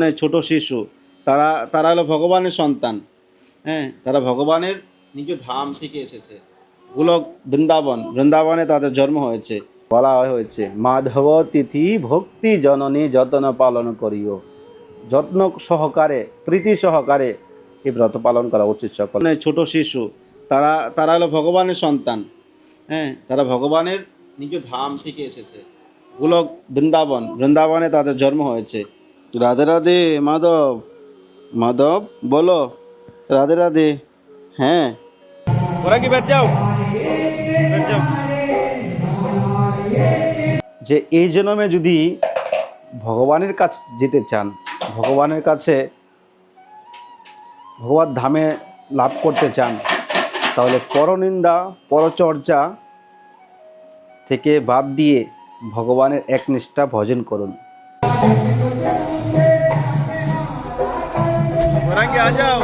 মানে ছোট শিশু, তারা তারা হলো ভগবানের সন্তান। হ্যাঁ তারা ভগবানের নিজ ধাম থেকে এসেছে। গোলক বৃন্দাবন, বৃন্দাবনে তাদের জন্ম হয়েছে। বলা হয়েছে, মাধব তিথি ভক্তি জননী যত্ন পালন করিও। যত্ন সহকারে, প্রীতি সহকারে এই ব্রত পালন করা উচিত সকল মানে ছোট শিশু, তারা তারা হলো ভগবানের সন্তান। হ্যাঁ তারা ভগবানের নিজ ধাম থেকে এসেছে। গোলক বৃন্দাবন, বৃন্দাবনে তাদের জন্ম হয়েছে। রাধে রাধে মাধব। মাধব বলো। রাধে রাধে। হ্যাঁ। ওরা কি বেট যাও? যে এই জন্মে যদি ভগবানের কাছে যেতে চান ভগবানের কাছে ভগবত ধামে লাভ করতে চান তাহলে পরনিন্দা পরচর্চা থেকে বাদ দিয়ে ভগবানের একনিষ্ঠা ভজন করুন। আ যাও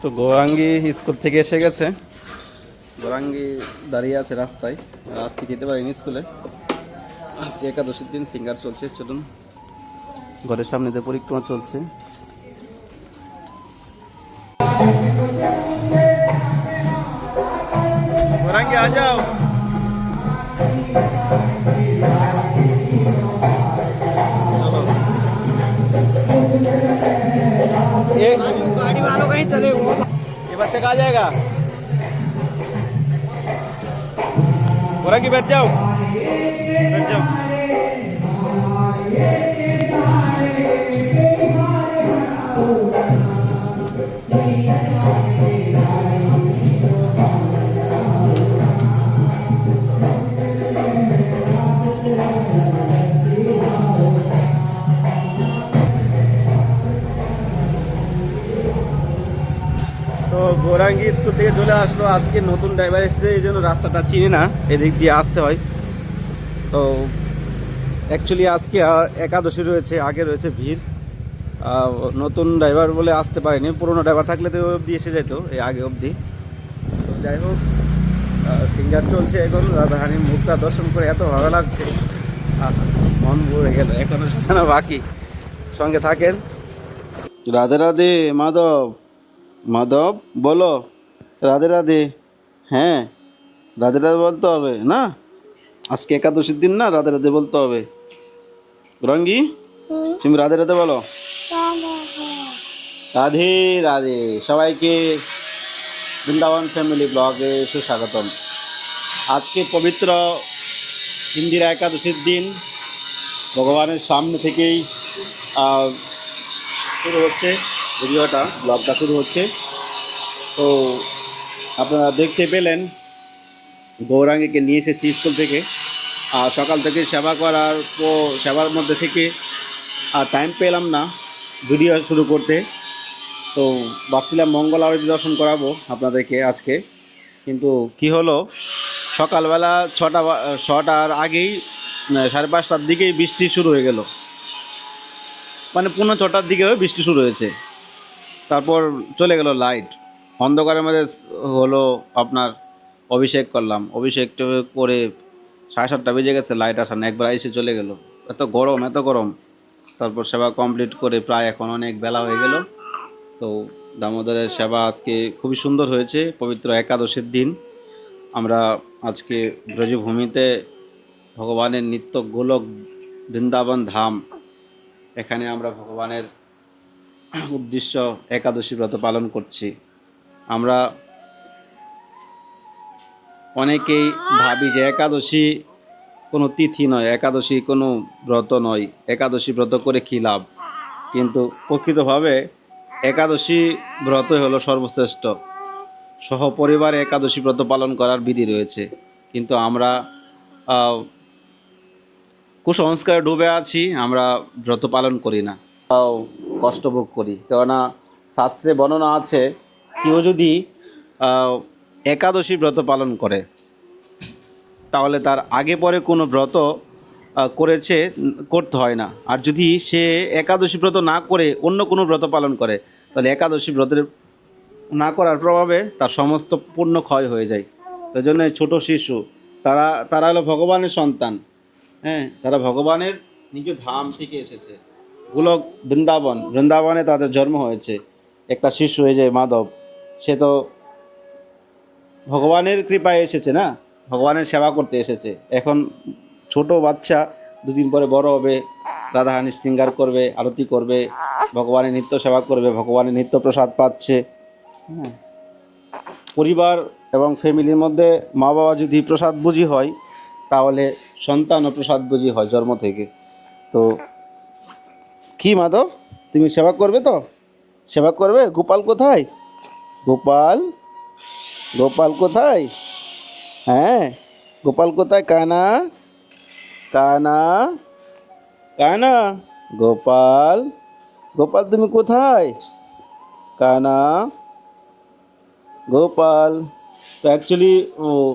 তো গৌরাঙ্গি স্কুল থেকে এসে গেছে। গৌরাঙ্গি দাঁড়িয়ে আছে রাস্তায়। আজকে যেতে পারিনি স্কুলে। আজকে একাদশীর দিন সিঙ্গার চলছে চলুন। ঘরের সামনে দিয়ে পরিক্রমা চলছে। গৌরাঙ্গি আ যাও। गाड़ी वालों कहीं चले वो ये बच्चा कहाँ जाएगा? बोरा की बैठ जाओ। बैठ जाओ। তো গৌরাঙ্গি স্কুল থেকে চলে আসলো। আজকে নতুন ড্রাইভার এসেছে, এই জন্য রাস্তাটা চিনি না, এদিক দিয়ে আসতে হয়। তো অ্যাকচুয়ালি আজকে একাদশী রয়েছে, আগে রয়েছে ভিড়। নতুন ড্রাইভার বলে আসতে পারেনি, পুরনো ড্রাইভার থাকলে তো অবধি এসে যেত, এই আগে অবধি। তো যাই হোক সিঙ্গার চলছে এখন, রাধারানীর মুখটা দর্শন করে এত ভালো লাগছে। মন ভরে গেল, এখনও সাজানো বাকি। সঙ্গে থাকেন। রাধে রাধে, মাধব। মাধব বলো। রাধে রাধে। হ্যাঁ রাধে রাধে বলতে হবে না? আজকে একাদশীর দিন না রাধে রাধে বলতে হবে। রঙ্গি তুমি রাধে রাধে বলো। রাধে রাধে। সবাইকে বৃন্দাবন ফ্যামিলি ব্লগে সুস্বাগতম। আজকে পবিত্র ইন্দিরা একাদশীর দিন। ভগবানের সামনে থেকেই শুরু হচ্ছে। ভিডিওটা, ব্লগটা শুরু হচ্ছে। তো আপনারা দেখতে পেলেন, গৌরাঙ্গীকে নিয়ে এসেছি স্কুল থেকে। আর সকাল থেকে সেবা করার পর, সেবার মধ্যে থেকে আর টাইম পেলাম না ভিডিও শুরু করতে। তো ভাবছিলাম মঙ্গল আরতি দর্শন করাবো আপনাদেরকে আজকে। কিন্তু কি হলো, সকালবেলা ছটা ছটার আগেই সাড়ে পাঁচটার দিকেই বৃষ্টি শুরু হয়ে গেল। মানে পৌনে ছটার দিকেও বৃষ্টি শুরু হয়েছে। তারপর চলে গেল লাইট। অন্ধকারের মধ্যে হলো আপনার অভিষেক করলাম। অভিষেক করে সাড়ে সাতটা বেজে গেছে লাইট আসা না একবার এসে চলে গেল। এত গরম এত গরম। তারপর সেবা কমপ্লিট করে প্রায় এখন অনেক বেলা হয়ে গেল। তো দামোদরের সেবা আজকে খুবই সুন্দর হয়েছে। পবিত্র একাদশীর দিন। আমরা আজকে ব্রজভূমিতে ভগবানের নিত্য গোলক বৃন্দাবন ধাম। এখানে আমরা ভগবানের উদ্দেশ্য একাদশী ব্রত পালন করছি। আমরা অনেকেই ভাবি যে একাদশী কোনো তিথি নয়, একাদশী কোনো ব্রত নয়, একাদশী ব্রত করে কী লাভ? কিন্তু প্রকৃতভাবে একাদশী ব্রতই হলো সর্বশ্রেষ্ঠ। সহপরিবারে একাদশী ব্রত পালন করার বিধি রয়েছে। কিন্তু আমরা কুসংস্কারে ডুবে আছি, আমরা ব্রত পালন করি না। কষ্ট ভোগ করি। কেননা শাস্ত্রে বর্ণনা আছে, কেউ যদি একাদশী ব্রত পালন করে, তাহলে তার আগে পরে কোনো ব্রত করেছে, করতে হয় না। আর যদি সে একাদশী ব্রত না করে, অন্য কোনো ব্রত পালন করে, তাহলে একাদশী ব্রতের না করার প্রভাবে তার সমস্ত পূর্ণ ক্ষয় হয়ে যায়। তাই জন্য ছোট শিশু, তারা তারা হলো ভগবানের সন্তান। হ্যাঁ তারা ভগবানের নিজ ধাম থেকে এসেছে। গোলক বৃন্দাবন, বৃন্দাবনে তাদের জন্ম হয়েছে। একটা শিশু হয়ে যায় মাধব, সে তো ভগবানের কৃপায় এসেছে না? ভগবানের সেবা করতে এসেছে। এখন ছোট বাচ্চা, দুদিন পরে বড় হবে রাধাহানি শৃঙ্গার করবে, আরতি করবে, ভগবানের নিত্য সেবা করবে, ভগবানের নিত্য প্রসাদ পাচ্ছে। হ্যাঁ। পরিবার এবং ফ্যামিলির মধ্যে মা বাবা যদি প্রসাদ বুঝি হয়, তাহলে সন্তানও প্রসাদ বুঝি হয় জন্ম থেকে। তো কি মাধব? তুমি সেবা করবে তো? সেবা করবে? গোপাল কোথায়? গোপাল? গোপাল কোথায়? হ্যাঁ গোপাল কোথায়? কানা? কানা? কানা? গোপাল? গোপাল, তুমি কোথায়? কানা? গোপাল? তো অ্যাকচুয়ালি ও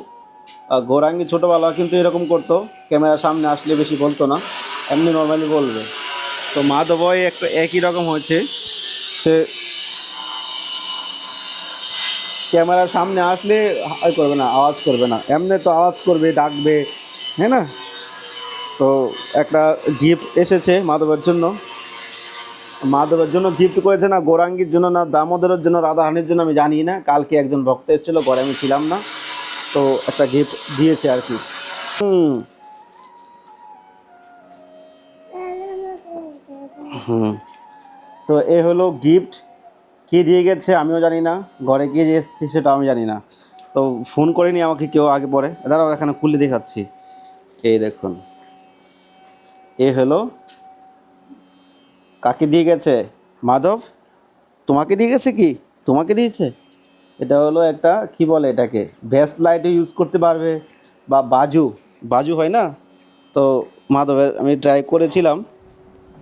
গৌরাঙ্গী ছোটোবেলা কিন্তু এরকম করতো। ক্যামেরার সামনে আসলে বেশি বলতো না। এমনি নর্মালি বলবে। তো মাধবয় একটা একই রকম হয়েছে। সে ক্যামেরার সামনে আসলে করবে না, আওয়াজ করবে না। এমনি তো আওয়াজ করবে, ডাকবে হ্যাঁ না? তো একটা গিফট এসেছে মাধবের জন্য। মাধবের জন্য গিফট করেছে না, গৌরাঙ্গীর জন্য না, দামোদরের জন্য রাধাহানির জন্য আমি জানি না। কালকে একজন ভক্ত এসেছিল, ঘরে আমি ছিলাম না। তো একটা গিফট দিয়েছে আর কি। হুম। তো এ হলো গিফট কে দিয়ে গেছে আমিও জানি না। ঘরে কে যে এসছে সেটা আমি জানি না। তো ফোন করেনি আমাকে কেউ আগে পরে। দাঁড়াও, এখানে খুলে দেখাচ্ছি। এই দেখুন। এ হলো। কাকে দিয়ে গেছে? মাধব? তোমাকে দিয়ে গেছে কি? তোমাকে দিয়েছে? এটা হলো একটা, কি বলে এটাকে? ভ্যাস লাইটে ইউজ করতে পারবে। বা বাজু। বাজু হয় না? তো মাধবের, আমি ট্রাই করেছিলাম।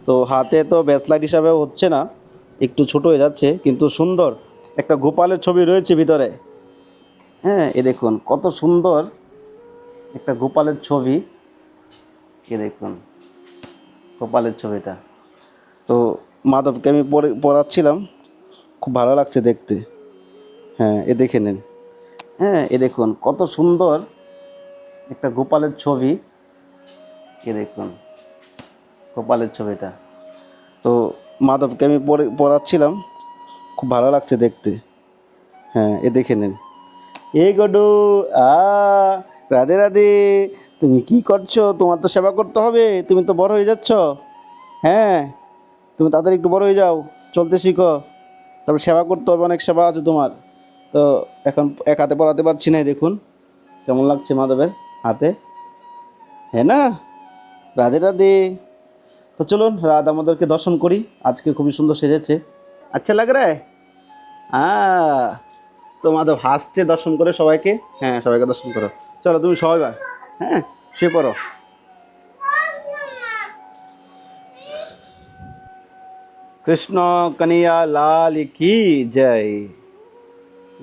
তো হাতে তো ব্যাস লাইট হিসাবে হচ্ছে না, একটু ছোট হয়ে যাচ্ছে, কিন্তু সুন্দর। একটা গোপালের ছবি রয়েছে ভিতরে। হ্যাঁ এ দেখুন, কত সুন্দর একটা গোপালের ছবি। এ দেখুন, গোপালের ছবিটা। তো মাধবকে আমি পড়াচ্ছিলাম, খুব ভালো লাগছে দেখতে। হ্যাঁ এ দেখে নিন। হ্যাঁ এ দেখুন, কত সুন্দর একটা গোপালের ছবি। এ দেখুন। গোপালের ছবিটা তো মাধবকে আমি পড়ে, পড়াচ্ছিলাম। খুব ভালো লাগছে দেখতে। হ্যাঁ এ দেখে নিন। এ গডু, আ, রাধে রাধে। তুমি কি করছ? তোমার তো সেবা করতে হবে। তুমি তো বড় হয়ে যাচ্ছ। হ্যাঁ তুমি তাড়াতাড়ি একটু বড় হয়ে যাও। চলতে শিখো। তারপর সেবা করতে হবে, অনেক সেবা আছে তোমার। তো এখন এক হাতে পড়াতে পারছি না দেখুন। কেমন লাগছে মাধবের হাতে? হ্যাঁ না? রাধে রাধে। তো চলুন, রাত আমাদেরকে দর্শন করি। আজকে খুবই সুন্দর সেজেছে। আচ্ছা লাগ রে হ্যাঁ তোমাদের হাসছে দর্শন করে সবাইকে? হ্যাঁ সবাইকে দর্শন করো। চলো, তুমি সবাই হ্যাঁ সে পড়ো। কৃষ্ণ কনিয়া লাল কি জয়?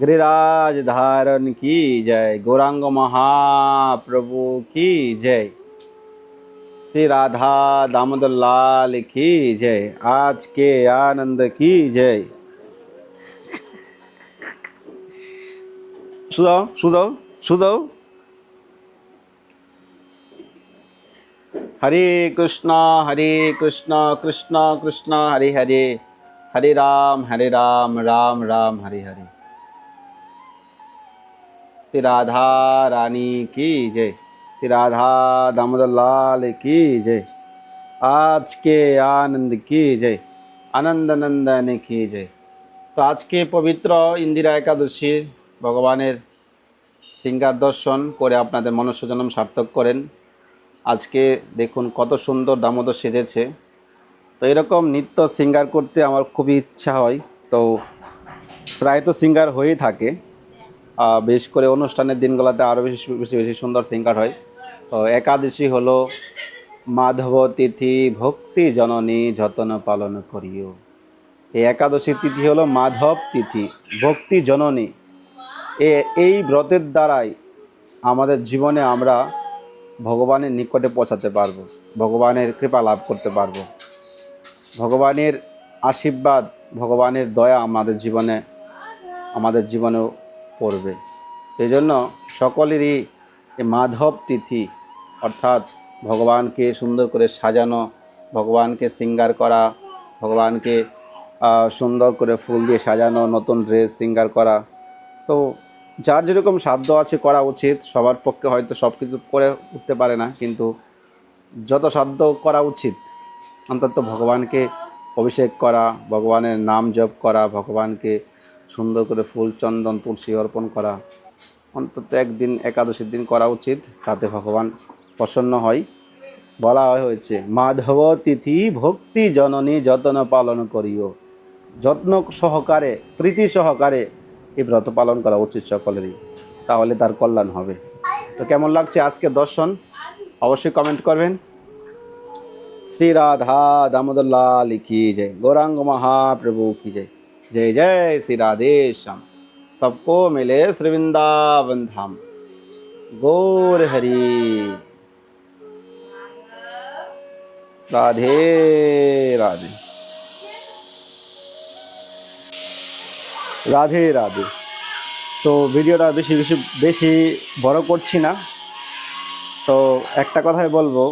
গিরিরাজ ধারণ কি জয়? গৌরাঙ্গ মহাপ্রভু কি জয়? श्री राधा दामोदर लाल की जय। आज के आनंद की जय। सुजाओ सुजाओ सुजाओ। हरे कृष्णा हरे कृष्णा कृष्णा कृष्णा, हरे हरे। हरे राम हरे राम राम राम, हरे हरे। श्री राधा रानी की जय। রাধা দামোদর লাল কি জয় আজকে আনন্দ কি জয় আনন্দ আনন্দনন্দন কি জয় তো আজকে পবিত্র ইন্দিরা একাদশী ভগবানের সিঙ্গার দর্শন করে আপনাদের মনুষ্যজনম সার্থক করেন। আজকে দেখুন কত সুন্দর দামোদর সেজেছে। তো এরকম নিত্য সিঙ্গার করতে আমার খুবই ইচ্ছা হয়। তো প্রায় তো সিঙ্গার হয়েই থাকে। বিশেষ করে অনুষ্ঠানের দিনগুলোতে আরও বেশি বেশি বেশি সুন্দর সিঙ্গার হয়। তো একাদশী হলো মাধব তিথি, ভক্তি জননী যতন পালন করিও। এই একাদশী তিথি হলো মাধব তিথি, ভক্তি জননী। এ, এই ব্রতের দ্বারাই আমাদের জীবনে আমরা ভগবানের নিকটে পৌঁছাতে পারব, ভগবানের কৃপা লাভ করতে পারব। ভগবানের আশীর্বাদ, ভগবানের দয়া আমাদের জীবনে, আমাদের জীবনেও পড়বে। সেই জন্য সকলেরই মাধব তিথি, অর্থাৎ ভগবানকে সুন্দর করে সাজানো, ভগবানকে সিঙ্গার করা, ভগবানকে সুন্দর করে ফুল দিয়ে সাজানো, নতুন ড্রেস সিঙ্গার করা। তো যার যেরকম সাধ্য আছে করা উচিত, সবার পক্ষে হয়তো সব কিছু করে উঠতে পারে না, কিন্তু যত সাধ্য করা উচিত, অন্তত ভগবানকে অভিষেক করা, ভগবানের নাম জপ করা, ভগবানকে সুন্দর করে ফুল, চন্দন, তুলসী অর্পণ করা। অন্তত একদিন, একাদশীর দিন করা উচিত, তাতে ভগবান প্রসন্ন হয়। বলা হয়েছে, মাধব তিথি ভক্তি জননী যত্ন পালন করিও। যত্ন সহকারে, প্রীতি সহকারে এই ব্রত পালন করা উচিত সকলেরই। তাহলে তার কল্যাণ হবে। তো কেমন লাগছে আজকে দর্শন? অবশ্যই কমেন্ট করবেন। শ্রী রাধা দামোদর লাল কি যে গৌরাঙ্গ মহাপ্রভু কি যায় जय जय श्री राधे श्याम सबको मिले श्री वृंदावन धाम गौर हरि राधे राधे রাধে রাধে তো ভিডিওটা বেশি বেশি বেশি বড় করছি না তো একটা কথাই বলবো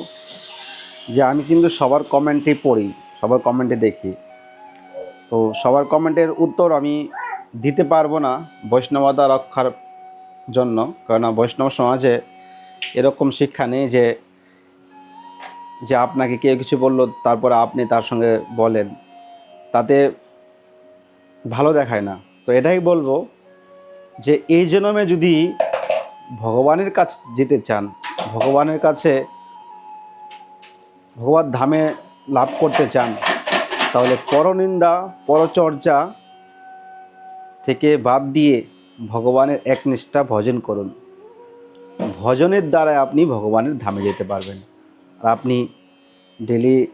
যে আমি কিন্তু সবার কমেন্টই পড়ি সবার কমেন্টে দেখি তো সবার কমেন্টের উত্তর আমি দিতে পারব না বৈষ্ণবতা রক্ষার জন্য, কারণ বৈষ্ণব সমাজে এরকম শিক্ষা নেই যে যে আপনাকে কেউ কিছু বলল, তারপরে আপনি তার সঙ্গে বলেন। তাতে ভালো দেখায় না। তো এটাই বলব যে, এই জন্মে যদি ভগবানের কাছে যেতে চান, ভগবানের কাছে ভগবান ধামে লাভ করতে চান তাহলে পরনিন্দা, পরচর্যা থেকে বাদ দিয়ে ভগবানের একনিষ্ঠা ভজন করুন। ভজনের দ্বারাই আপনি ভগবানের ধামে যেতে পারবেন। আর আপনি ডেলি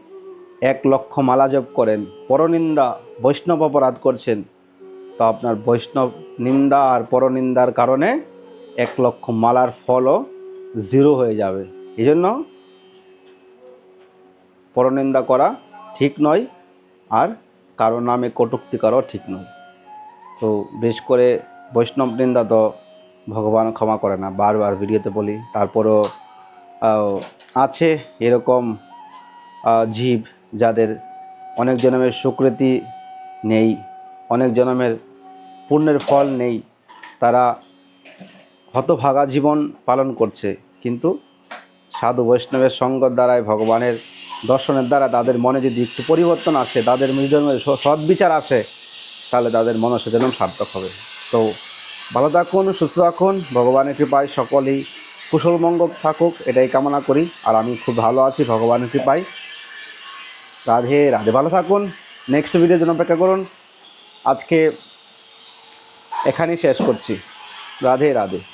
এক লক্ষ মালা জপ করেন, পরনিন্দা, বৈষ্ণব অপরাধ করছেন, তো আপনার বৈষ্ণব নিন্দা আর পরনিন্দার কারণে এক লক্ষ মালার ফলও জিরো হয়ে যাবে। এই জন্য পরনিন্দা করা ঠিক নয়। আর কারও নামে কটুক্তি করাও ঠিক নয়। তো বেশ করে বৈষ্ণব নিন্দা তো ভগবান ক্ষমা করে না, বারবার ভিডিওতে বলি, তারপরও আছে এরকম জীব যাদের অনেক জন্মের সুকৃতি নেই, অনেক জন্মের পুণ্যের ফল নেই, তারা হতভাগা জীবন পালন করছে। কিন্তু সাধু বৈষ্ণবের সঙ্গর দ্বারাই ভগবানের দর্শনের দ্বারা তাদের মনে যদি একটু পরিবর্তন আসে, তাদের নিজের সদ্বিচার আসে, তাহলে তাদের মনসচেতন সার্থক হবে। তো ভালো থাকুন, সুস্থ থাকুন, ভগবানের কৃপায় সকলেই কুশল মঙ্গল থাকুক, এটাই কামনা করি। আর আমি খুব ভালো আছি, ভগবানের কৃপায়। রাধে রাধে, ভালো থাকুন। নেক্সট ভিডিওর জন্য অপেক্ষা করুন। আজকে এখানেই শেষ করছি। রাধে রাধে।